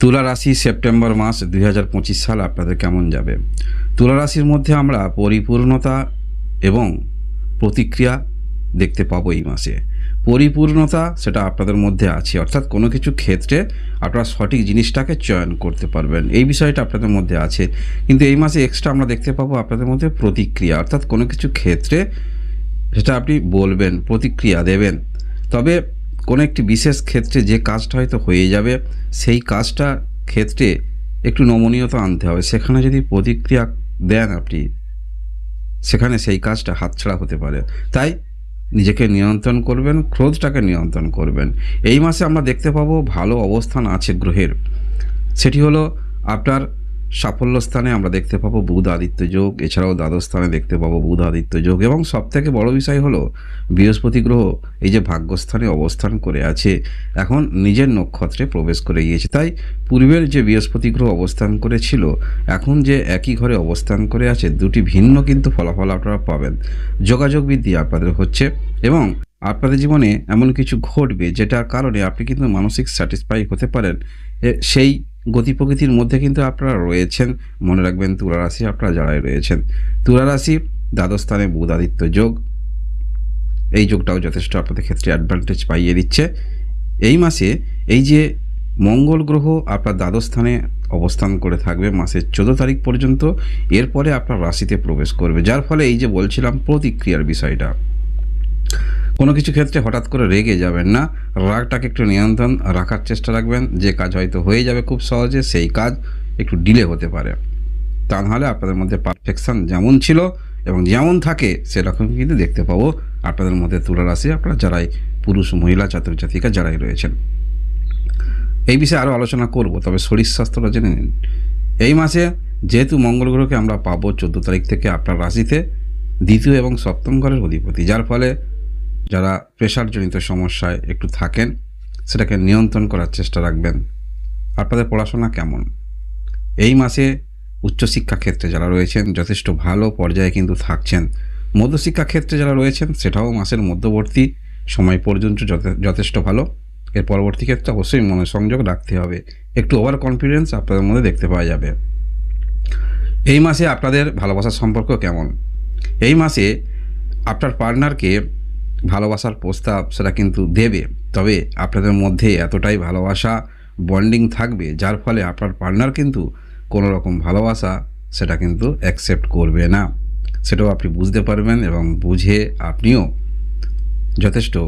তুলা রাশি সেপ্টেম্বর মাস দু হাজার পঁচিশ সাল আপনাদের কেমন যাবে? তুলা রাশির মধ্যে আমরা পরিপূর্ণতা এবং প্রতিক্রিয়া দেখতে পাবো এই মাসে। পরিপূর্ণতা সেটা আপনাদের মধ্যে আছে, অর্থাৎ কোনো কিছু ক্ষেত্রে আপনারা সঠিক জিনিসটাকে চয়ন করতে পারবেন। এই বিষয়টা আপনাদের মধ্যে আছে। কিন্তু এই মাসে এক্সট্রা আমরা দেখতে পাবো আপনাদের মধ্যে প্রতিক্রিয়া, অর্থাৎ কোনো কিছু ক্ষেত্রে সেটা আপনি বলবেন, প্রতিক্রিয়া দেবেন। তবে কোনো একটি বিশেষ ক্ষেত্রে যে কাজটা হয়তো হয়ে যাবে, সেই কাজটা ক্ষেত্রে একটু নমনীয়তা আনতে হবে। সেখানে যদি প্রতিক্রিয়া দেন আপনি, সেখানে সেই কাজটা হাতছাড়া হতে পারে। তাই নিজেকে নিয়ন্ত্রণ করবেন, ক্রোধটাকে নিয়ন্ত্রণ করবেন। এই মাসে আমরা দেখতে পাবো ভালো অবস্থান আছে গ্রহের। সেটি হলো আপনার সাফল্য স্থানে আমরা দেখতে পাবো বুধ আদিত্য যোগ, এছাড়াও দ্বাদশ স্থানে দেখতে পাবো বুধ আদিত্য যোগ। এবং সব থেকে বড় বিষয় হলো, বৃহস্পতি গ্রহ এই যে ভাগ্যস্থানে অবস্থান করে আছে, এখন নিজের নক্ষত্রে প্রবেশ করে গিয়েছে। তাই পূর্বের যে বৃহস্পতি গ্রহ অবস্থান করেছিল, এখন যে একই ঘরে অবস্থান করে আছে, দুটি ভিন্ন কিন্তু ফলাফল আপনারা পাবেন। যোগাযোগ বৃদ্ধি আপনাদের হচ্ছে এবং আপনাদের জীবনে এমন কিছু ঘটবে যেটার কারণে আপনি কিন্তু মানসিক স্যাটিসফাই হতে পারেন। সেই গতি প্রকৃতির মধ্যে কিন্তু আপনারা রয়েছেন। মনে রাখবেন তুলা রাশি আপনারা যারাই রয়েছেন। তুলা রাশি দ্বাদশ স্থানে বুধ আদিত্য যোগ। এই যোগটাও যথেষ্ট আপনাদের ক্ষেত্রে অ্যাডভান্টেজ পাইয়ে দিচ্ছে। এই মাসে এই যে মঙ্গল গ্রহ আপনার দ্বাদশ স্থানে অবস্থান করে থাকবে মাসের চোদ্দ তারিখ পর্যন্ত, এরপরে আপনার রাশিতে প্রবেশ করবে। যার ফলে এই যে বলছিলাম প্রতিক্রিয়ার বিষয়টা কোনো কিছু ক্ষেত্রে হঠাৎ করে রেগে যাবেন না। রাগটাকে একটু নিয়ন্ত্রণ রাখার চেষ্টা রাখবেন। যে কাজ হয়তো হয়ে যাবে খুব সহজে, সেই কাজ একটু ডিলে হতে পারে। তা নাহলে আপনাদের মধ্যে পারফেকশন যেমন ছিল এবং যেমন থাকে সেরকম কিন্তু দেখতে পাবো। আপনাদের মধ্যে তুলা রাশি আপনারা যারাই পুরুষ, মহিলা জাতিকা যারাই রয়েছেন। এই বিষয়ে আরও আলোচনা করব, তবে শরীর স্বাস্থ্যটা জেনে নিন। এই মাসে যেহেতু মঙ্গল গ্রহকে আমরা পাবো চোদ্দ তারিখ থেকে আপনার রাশিতে, দ্বিতীয় এবং সপ্তম ঘরের অধিপতি, যার ফলে যারা প্রেশারজনিত সমস্যায় একটু থাকেন, সেটাকে নিয়ন্ত্রণ করার চেষ্টা রাখবেন। আপনাদের পড়াশোনা কেমন? এই মাসে উচ্চশিক্ষা ক্ষেত্রে যারা রয়েছেন, যথেষ্ট ভালো পর্যায়ে কিন্তু থাকছেন। মধ্যশিক্ষা ক্ষেত্রে যারা রয়েছেন, সেটাও মাসের মধ্যবর্তী সময় পর্যন্ত যথে- যথেষ্ট ভালো। এর পরবর্তী ক্ষেত্রে অবশ্যই মনে সংযোগ রাখতে হবে। একটু ওভার কনফিডেন্স আপনাদের মধ্যে দেখতে পাওয়া যাবে। এই মাসে আপনাদের ভালোবাসার সম্পর্ক কেমন? এই মাসে আপনার পার্টনারকে ভালোবাসার প্রস্তাব সেটা কিন্তু দেবে। তবে আপনাদের মধ্যে এতটাই ভালোবাসা বন্ডিং থাকবে, যার ফলে আপনার পার্টনার কিন্তু কোনো রকম ভালোবাসা সেটা কিন্তু অ্যাকসেপ্ট করবে না। সেটাও আপনি বুঝতে পারবেন এবং বুঝে আপনিও যথেষ্ট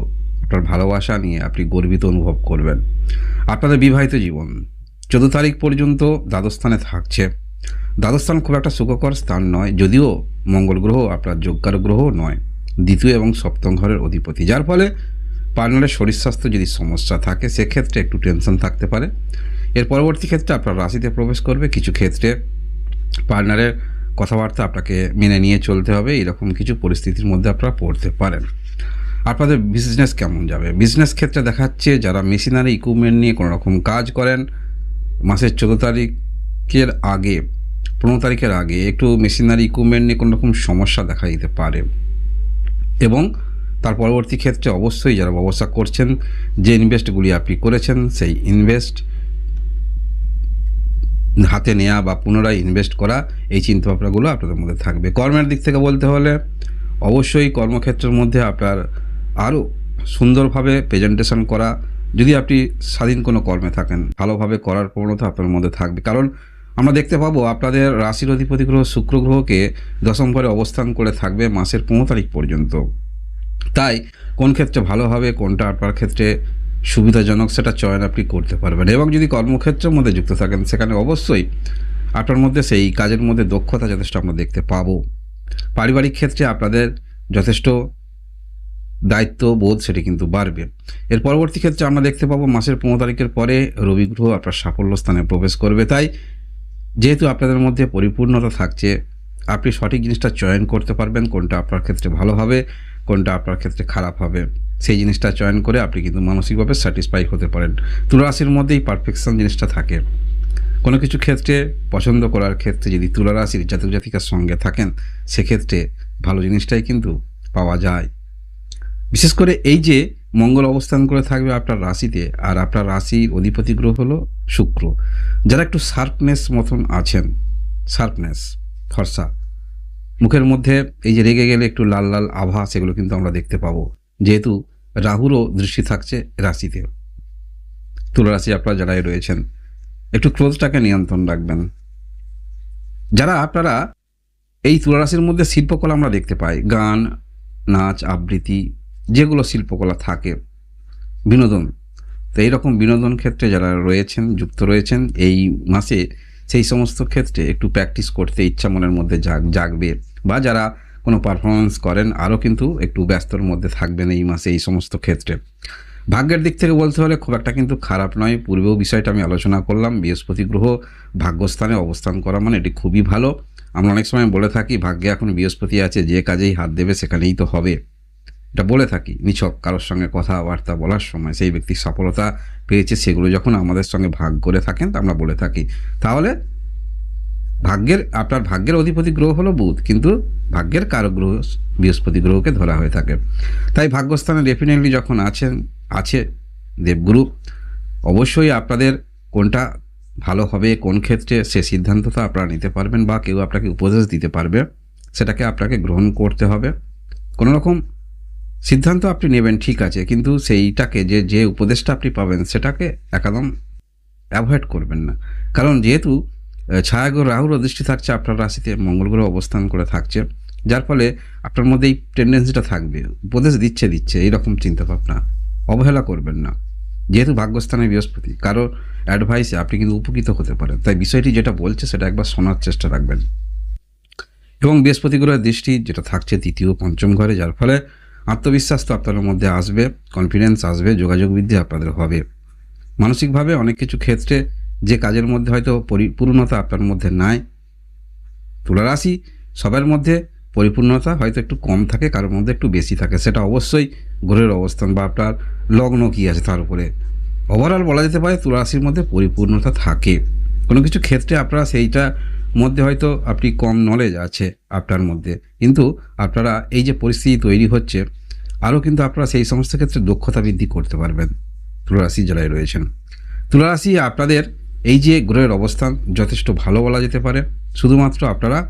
আপনার ভালোবাসা নিয়ে আপনি গর্বিত অনুভব করবেন। আপনাদের বিবাহিত জীবন, চোদ্দ তারিখ পর্যন্ত দ্বাদস্থানে থাকছে। দ্বাদস্থান খুব একটা সুখকর স্থান নয়, যদিও মঙ্গল গ্রহ আপনার যোগ্যার গ্রহ নয়। দ্বিতীয় এবং সপ্তম ঘরের অধিপতি। যার ফলে পার্টনারের শরীর স্বাস্থ্য যদি সমস্যা থাকে, সেক্ষেত্রে একটু টেনশন থাকতে পারে। এর পরবর্তী ক্ষেত্রে আপনার রাশিতে প্রবেশ করবে। কিছু ক্ষেত্রে পার্টনারের কথাবার্তা আপনাকে মেনে নিয়ে চলতে হবে। এরকম কিছু পরিস্থিতির মধ্যে আপনারা পড়তে পারেন। আপনাদের বিজনেস কেমন যাবে? বিজনেস ক্ষেত্রে দেখাচ্ছে যারা মেশিনারি ইকুইপমেন্ট নিয়ে কোনো রকম কাজ করেন, মাসের চোদ্দ তারিখের আগে, পনেরো তারিখের আগে একটু মেশিনারি ইকুইপমেন্ট নিয়ে কোনো রকম সমস্যা দেখা দিতে পারে। এবং তার পরবর্তী ক্ষেত্রে অবশ্যই যারা ব্যবসা করছেন, যে ইনভেস্টগুলি আপনি করেছেন, সেই ইনভেস্ট হাতে নেওয়া বা পুনরায় ইনভেস্ট করা, এই চিন্তাভাবনাগুলো আপনাদের মধ্যে থাকবে। কর্মের দিক থেকে বলতে হলে অবশ্যই কর্মক্ষেত্রের মধ্যে আপনার আরও সুন্দরভাবে প্রেজেন্টেশন করা। যদি আপনি স্বাধীন কোনো কর্মে থাকেন, ভালোভাবে করার প্রবণতা আপনার মধ্যে থাকবে। কারণ আমরা দেখতে পাবো আপনাদের রাশির অধিপতি গ্রহ শুক্র গ্রহকে দশম ঘরে অবস্থান করে থাকবে মাসের পনেরো তারিখ পর্যন্ত। তাই কোন ক্ষেত্রে ভালো হবে, কোনটা আপনার ক্ষেত্রে সুবিধাজনক সেটা চয়ন আপনি করতে পারবেন। এবং যদি কর্মক্ষেত্রের মধ্যে যুক্ত থাকেন, সেখানে অবশ্যই আপনার মধ্যে সেই কাজের মধ্যে দক্ষতা যথেষ্ট আমরা দেখতে পাবো। পারিবারিক ক্ষেত্রে আপনাদের যথেষ্ট দায়িত্ব, বোধ সেটি কিন্তু বাড়বে। এর পরবর্তী ক্ষেত্রে আমরা দেখতে পাবো মাসের পনেরো তারিখের পরে রবি গ্রহ আপনার সাফল্য স্থানে প্রবেশ করবে। তাই যেহেতু আপনাদের মধ্যে পরিপূর্ণতা থাকছে, আপনি সঠিক জিনিসটা চয়ন করতে পারবেন, কোনটা আপনার ক্ষেত্রে ভালো হবে, কোনটা আপনার ক্ষেত্রে খারাপ হবে। সেই জিনিসটা চয়ন করে আপনি কিন্তু মানসিকভাবে স্যাটিসফাই হতে পারেন। তুলা রাশির মধ্যেই পারফেকশন জিনিসটা থাকে। কোনো কিছু ক্ষেত্রে পছন্দ করার ক্ষেত্রে যদি তুলারাশির জাতক জাতিকার সঙ্গে থাকেন, সেক্ষেত্রে ভালো জিনিসটাই কিন্তু পাওয়া যায়। বিশেষ করে এই যে মঙ্গল অবস্থান করে থাকবে আপনার রাশিতে, আর আপনার রাশির অধিপতি গ্রহ হলো শুক্র। যারা একটু শার্পনেস মতন আছেন, শার্পনেস, ফর্সা, মুখের মধ্যে এই যে রেগে গেলে একটু লাল লাল আভা, সেগুলো কিন্তু আমরা দেখতে পাবো। যেহেতু রাহুরও দৃষ্টি থাকছে রাশিতে। তুলা রাশি আপনারা যারাই রয়েছেন, একটু ক্রোধটাকে নিয়ন্ত্রণ রাখবেন। যারা আপনারা এই তুলা রাশির মধ্যে শিল্পকলা আমরা দেখতে পাই, গান, নাচ, আবৃত্তি যেগুলো শিল্পকলা থাকে, বিনোদন। তো এইরকম বিনোদন ক্ষেত্রে যারা রয়েছেন, যুক্ত রয়েছেন, এই মাসে সেই সমস্ত ক্ষেত্রে একটু প্র্যাকটিস করতে ইচ্ছা মনের মধ্যে জাগ, জাগবে। বা যারা কোনো পারফরমেন্স করেন, আরও কিন্তু একটু ব্যস্তর মধ্যে থাকবেন এই মাসে এই সমস্ত ক্ষেত্রে। ভাগ্যের দিক থেকে বলতে হলে খুব একটা কিন্তু খারাপ নয়। পূর্বেও বিষয়টা আমি আলোচনা করলাম। বৃহস্পতি গ্রহ ভাগ্যস্থানে অবস্থান করা মানে এটি খুবই ভালো। আমরা অনেক সময় বলে থাকি, ভাগ্যে এখন বৃহস্পতি আছে, যে কাজেই হাত দেবে সেখানেই তো হবে। এটা বলে থাকি, নিছক কারোর সঙ্গে কথাবার্তা বলার সময় সেই ব্যক্তি সফলতা পেয়েছে সেগুলো যখন আমাদের সঙ্গে ভাগ করে থাকেন তা আমরা বলে থাকি। তাহলে ভাগ্যের, আপনার ভাগ্যের অধিপতি গ্রহ হলো বুধ, কিন্তু ভাগ্যের কারক গ্রহ বৃহস্পতি গ্রহকে ধরা হয়ে থাকে। তাই ভাগ্যস্থানে ডেফিনেটলি যখন আছেন, আছে দেবগুরু, অবশ্যই আপনাদের কোনটা ভালো হবে, কোন ক্ষেত্রে সে সিদ্ধান্ত তো আপনারা নিতে পারবেন বা কেউ আপনাকে উপদেশ দিতে পারবে, সেটাকে আপনাকে গ্রহণ করতে হবে। কোনো রকম সিদ্ধান্ত আপনি নেবেন, ঠিক আছে, কিন্তু সেইটাকে যে যে উপদেশটা আপনি পাবেন, সেটাকে একদম অ্যাভয়েড করবেন না। কারণ যেহেতু ছায়াগ্রহ রাহুর দৃষ্টি থাকছে, আপনার রাশিতে মঙ্গলগ্রহ অবস্থান করে থাকছে, যার ফলে আপনার মধ্যে এই টেন্ডেন্সিটা থাকবে, উপদেশ দিচ্ছে দিচ্ছে, এইরকম চিন্তাভাবনা। অবহেলা করবেন না। যেহেতু ভাগ্যস্থানে বৃহস্পতি, কারও অ্যাডভাইসে আপনি কিন্তু উপকৃত হতে পারেন। তাই বিষয়টি যেটা বলছে, সেটা একবার শোনার চেষ্টা রাখবেন। এবং বৃহস্পতি গ্রহের দৃষ্টি যেটা থাকছে তৃতীয় পঞ্চম ঘরে, যার ফলে আত্মবিশ্বাস তো আপনাদের মধ্যে আসবে কনফিডেন্স আসবে, যোগাযোগ বৃদ্ধি আপনাদের হবে। মানসিকভাবে অনেক কিছু ক্ষেত্রে যে কাজের মধ্যে হয়তো পরিপূর্ণতা আপনার মধ্যে নাই, তুলারাশি সবার মধ্যে পরিপূর্ণতা হয়তো একটু কম থাকে, কারোর মধ্যে একটু বেশি থাকে, সেটা অবশ্যই গ্রহের অবস্থান বা আপনার লগ্ন কী আছে তার উপরে। ওভারঅল বলা যেতে পারে, তুলারাশির মধ্যে পরিপূর্ণতা থাকে। কোনো কিছু ক্ষেত্রে আপনারা সেইটা মধ্যে হয়তো আপনি কম নলেজ আছে আপনার মধ্যে। কিন্তু আপনারা এই যে পরিস্থিতি তৈরি হচ্ছে, আরও কিন্তু আপনারা সেই সমস্ত ক্ষেত্রে দক্ষতা বৃদ্ধি করতে পারবেন। তুলারাশি জেলায় রয়েছেন। তুলারাশি আপনাদের এই যে গ্রহের অবস্থান যথেষ্ট ভালো বলা যেতে পারে। শুধুমাত্র আপনারা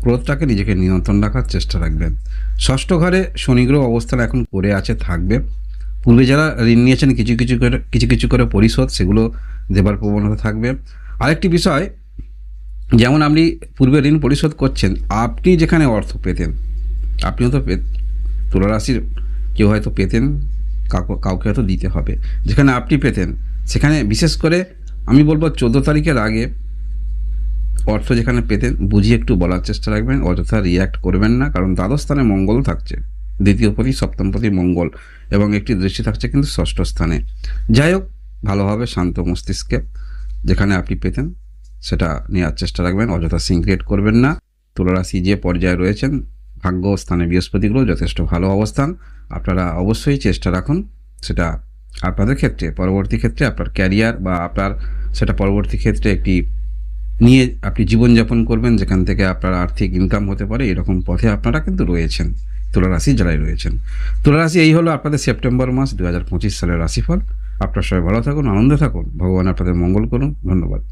ক্রোধটাকে নিজেকে নিয়ন্ত্রণ রাখার চেষ্টা রাখবেন। ষষ্ঠ ঘরে শনিগ্রহ অবস্থান এখন করে আছে, থাকবে। পূর্বে যারা ঋণ নিয়েছেন, কিছু কিছু করে, কিছু কিছু করে পরিশোধ, সেগুলো দেবার প্রবণতা থাকবে। আরেকটি বিষয় যেমন আপনি পূর্বে ঋণ পরিশোধ করছেন, আপনি যেখানে অর্থ পেতেন, আপনিও তো পে- তুলারাশির কেউ হয়তো পেতেন, কাউকে কাউকে হয়তো দিতে হবে। যেখানে আপনি পেতেন, সেখানে বিশেষ করে আমি বলব চোদ্দ তারিখের আগে অর্থ যেখানে পেতেন, বুঝিয়ে একটু বলার চেষ্টা রাখবেন, অযথা রিয়্যাক্ট করবেন না, কারণ দ্বাদশ স্থানে মঙ্গল থাকছে, দ্বিতীয় পতি, সপ্তম পতি মঙ্গল, এবং একটি দৃষ্টি থাকছে কিন্তু ষষ্ঠ স্থানে। যাই হোক, ভালোভাবে শান্ত মস্তিষ্কে যেখানে আপনি পেতেন সেটা নেওয়ার চেষ্টা রাখবেন, অযথা সিনক্রিয়েট করবেন না। তুলারাশি যে পর্যায়ে রয়েছেন ভাগ্য স্থানে বৃহস্পতি গ্রহ যথেষ্ট ভালো অবস্থান। আপনারা অবশ্যই চেষ্টা রাখুন সেটা আপনাদের ক্ষেত্রে, পরবর্তী ক্ষেত্রে আপনার ক্যারিয়ার বা আপনার সেটা পরবর্তী ক্ষেত্রে একটি নিয়ে আপনি জীবনযাপন করবেন, যেখান থেকে আপনার আর্থিক ইনকাম হতে পারে, এরকম পথে আপনারা কিন্তু রয়েছেন তুলারাশি যারাই রয়েছেন। তুলারাশি এই হলো আপনাদের সেপ্টেম্বর মাস দু হাজার পঁচিশ সালের রাশিফল। আপনার সবাই ভালো থাকুন, আনন্দে থাকুন, ভগবান আপনাদের মঙ্গল করুন, ধন্যবাদ।